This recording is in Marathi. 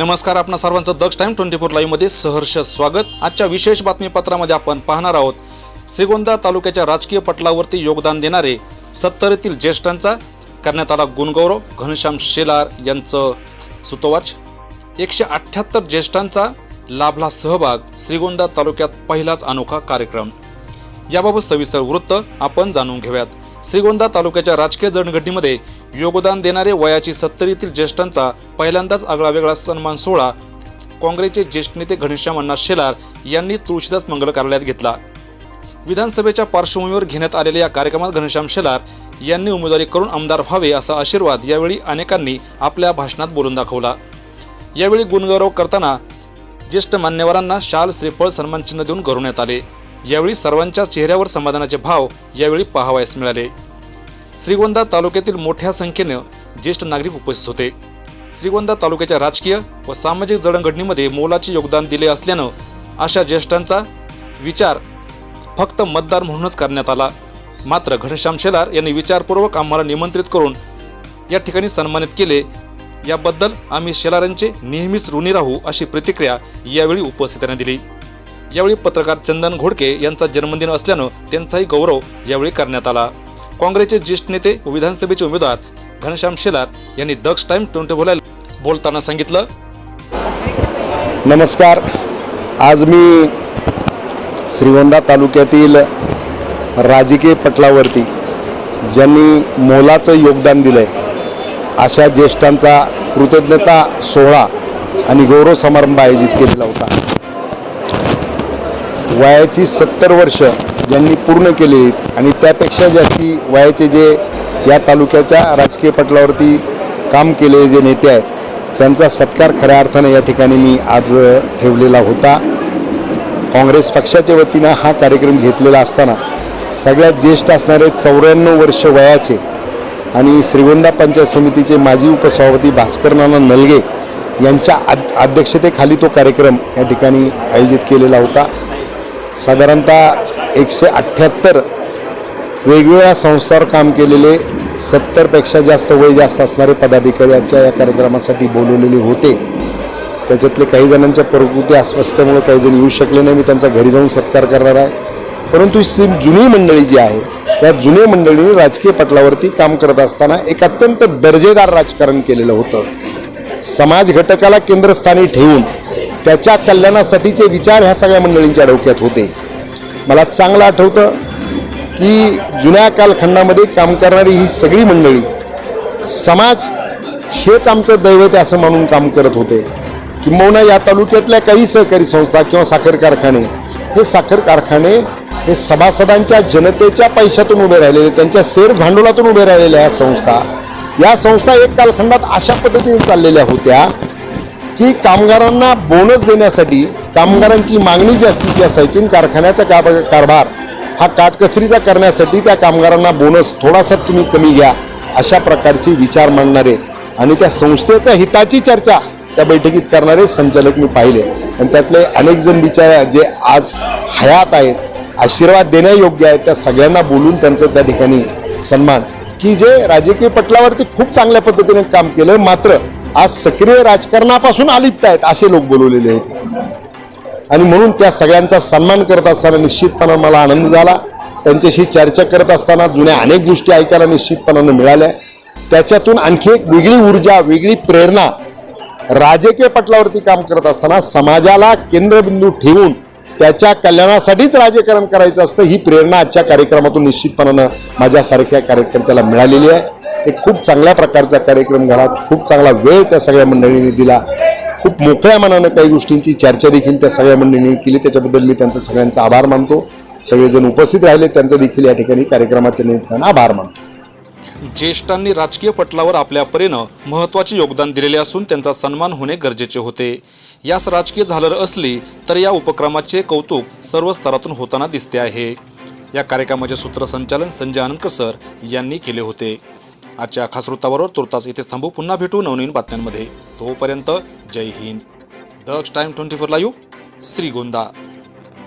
नमस्कार आपणा सर्वांचं दक्ष टाइम ट्वेंटी फोर लाईव्हमध्ये सहर्ष स्वागत. आजच्या विशेष बातमीपत्रामध्ये आपण पाहणार आहोत श्रीगोंदा तालुक्याच्या राजकीय पटलावरती योगदान देणारे सत्तरीतील ज्येष्ठांचा करण्यात आला गुणगौरव. घनश्याम शेलार यांचं सुतोवाच. एकशे अठ्ठ्याहत्तर ज्येष्ठांचा लाभला सहभाग श्रीगोंदा तालुक्यात पहिलाच अनोखा कार्यक्रम. याबाबत सविस्तर वृत्त आपण जाणून घेऊयात. श्रीगोंदा तालुक्याच्या राजकीय जडणघडणीमध्ये योगदान देणारे वयाची सत्तरीतील ज्येष्ठांचा पहिल्यांदाच आगळावेगळा सन्मान सोहळा काँग्रेसचे ज्येष्ठ नेते घनश्याम अण्णा शेलार यांनी तुळशीदास मंगल कार्यालयात घेतला. विधानसभेच्या पार्श्वभूमीवर घेण्यात आलेल्या या कार्यक्रमात घनश्याम शेलार यांनी उमेदवारी करून आमदार व्हावे असा आशीर्वाद यावेळी अनेकांनी आपल्या भाषणात बोलून दाखवला. यावेळी गुणगौरव करताना ज्येष्ठ मान्यवरांना शाल श्रीफळ सन्मानचिन्ह देऊन गौरवण्यात आले. यावेळी सर्वांच्या चेहऱ्यावर समाधानाचे भाव यावेळी पाहावयास मिळाले. श्रीगोंदा तालुक्यातील मोठ्या संख्येनं ज्येष्ठ नागरिक उपस्थित होते. श्रीगोंदा तालुक्याच्या राजकीय व सामाजिक जडणघडणीमध्ये मोलाचे योगदान दिले असल्यानं अशा ज्येष्ठांचा विचार फक्त मतदार म्हणूनच करण्यात आला. मात्र घनश्याम शेलार यांनी विचारपूर्वक आम्हाला निमंत्रित करून या ठिकाणी सन्मानित केले. याबद्दल आम्ही शेलार यांचे नेहमीच ऋणी राहू अशी प्रतिक्रिया यावेळी उपस्थितांनी दिली. यावेळी पत्रकार चंदन घोडके यांचा जन्मदिन असल्यानं त्यांचाही गौरव यावेळी करण्यात आला. काँग्रेसचे ज्येष्ठ नेते व विधानसभेचे उमेदवार घनश्याम शेलार यांनी दक्ष टाइम ट्वेंटी बोलायला बोलताना सांगितलं. नमस्कार. आज मी श्रीगोंदा तालुक्यातील राजकीय पटलावरती ज्यांनी मोलाचं योगदान दिलं आहे अशा ज्येष्ठांचा कृतज्ञता सोहळा आणि गौरव समारंभ आयोजित केलेला होता. वयाची सत्तर वर्ष ज्यांनी पूर्ण केली आणि त्यापेक्षा जास्ती वयाचे जे या तालुक्याच्या राजकीय पटलावरती काम केलेले जे नेते आहेत त्यांचा सत्कार खऱ्या अर्थाने या ठिकाणी मी आज ठेवलेला होता. काँग्रेस पक्षाच्या वतीनं हा कार्यक्रम घेतलेला असताना सगळ्यात ज्येष्ठ असणारे चौऱ्याण्णव वर्ष वयाचे आणि श्रीगोंदा पंचायत समितीचे माजी उपसभापती भास्कर नाना नलगे यांच्या अध्यक्षतेखाली तो कार्यक्रम या ठिकाणी आयोजित केलेला होता. साधारणतः एकशे अठ्ठ्याहत्तर वेगवेगळ्या संस्थांवर काम केलेले सत्तरपेक्षा जास्त वय जास्त असणारे पदाधिकारी यांच्या या कार्यक्रमासाठी बोलवलेले होते. त्याच्यातले काही जणांच्या प्रकृती अस्वस्थतेमुळे काही जण येऊ शकले नाही. मी त्यांचा घरी जाऊन सत्कार करणार आहे. परंतु सी- जुनी मंडळी जी आहे त्या जुन्या मंडळीने राजकीय पटलावरती काम करत असताना एक अत्यंत दर्जेदार राजकारण केलेलं होतं. समाज घटकाला केंद्रस्थानी ठेवून त्याच्या कल्याणासाठीचे विचार ह्या सगळ्या मंडळींच्या डोक्यात होते. मला चांगलं आठवतं की जुन्या कालखंडामध्ये काम करणारी ही सगळी मंडळी समाज हेच आमचं दैवत असं मानून काम करत होते. किंबहुना या तालुक्यातल्या काही सहकारी संस्था किंवा साखर कारखाने हे साखर कारखाने हे सभासदांच्या जनतेच्या पैशातून उभे राहिलेले त्यांच्या शेअर्स भांडवलातून उभे राहिलेल्या या संस्था या संस्था एक कालखंडात अशा पद्धतीने चाललेल्या होत्या की कामगारांना बोनस देण्यासाठी कामगारांची मागणी जी असते असायची. कारखान्याचा का कारभार हा काटकसरीचा करण्यासाठी त्या कामगारांना बोनस थोडासा तुम्ही कमी घ्या अशा प्रकारची विचार मांडणारे आणि त्या संस्थेच्या हिताची चर्चा त्या बैठकीत करणारे संचालक मी पाहिले. आणि त्यातले अनेक जण विचार जे आज हयात आहेत आशीर्वाद देण्यायोग्य आहेत त्या सगळ्यांना बोलून त्यांचं त्या ठिकाणी सन्मान. की जे राजकीय पटलावरती खूप चांगल्या पद्धतीने काम केलं मात्र आज सक्रिय राजकारणापासून अलिप्त आहेत असे लोक बोलवलेले होते. आणि म्हणून त्या सगळ्यांचा सन्मान करत असताना निश्चितपणे मला आनंद झाला. त्यांच्याशी चर्चा करत असताना जुन्या अनेक गोष्टी ऐकायला निश्चितपणानं मिळाल्या. त्याच्यातून आणखी एक वेगळी ऊर्जा वेगळी प्रेरणा राजकीय पटलावरती काम करत असताना समाजाला केंद्रबिंदू ठेवून त्याच्या कल्याणासाठीच राजकारण करायचं असतं ही प्रेरणा आजच्या कार्यक्रमातून निश्चितपणानं माझ्यासारख्या कार्यकर्त्याला मिळालेली आहे. एक खूप चांगल्या प्रकारचा कार्यक्रम घडा खूप चांगला वेळ त्या सगळ्या मंडळींनी दिला. खूप मोकळ्या मनानं काही गोष्टींची चर्चा देखील त्या सगळ्या मंडळींनी केली. त्याच्याबद्दल मी त्यांचा सगळ्यांचा आभार मानतो. सगळेजण उपस्थित राहिले. त्यांचा देखील या ठिकाणी कार्यक्रमाच्या निमित्तानं आभार मानतो. ज्येष्ठांनी राजकीय पटलावर आपल्या परीनं महत्त्वाचे योगदान दिलेले असून त्यांचा सन्मान होणे गरजेचे होते. यास राजकीय झालर असली तर या उपक्रमाचे कौतुक सर्व स्तरातून होताना दिसते आहे. या कार्यक्रमाचे सूत्रसंचालन संजय आनंदकर सर यांनी केले होते. आजच्या खास वृत्ताबरोबर तुर्तास इथेच थांबू. पुन्हा भेटू नवनवीन बातम्यांमध्ये. तोपर्यंत जय Hind. Daksh time twenty four live Shrigonda.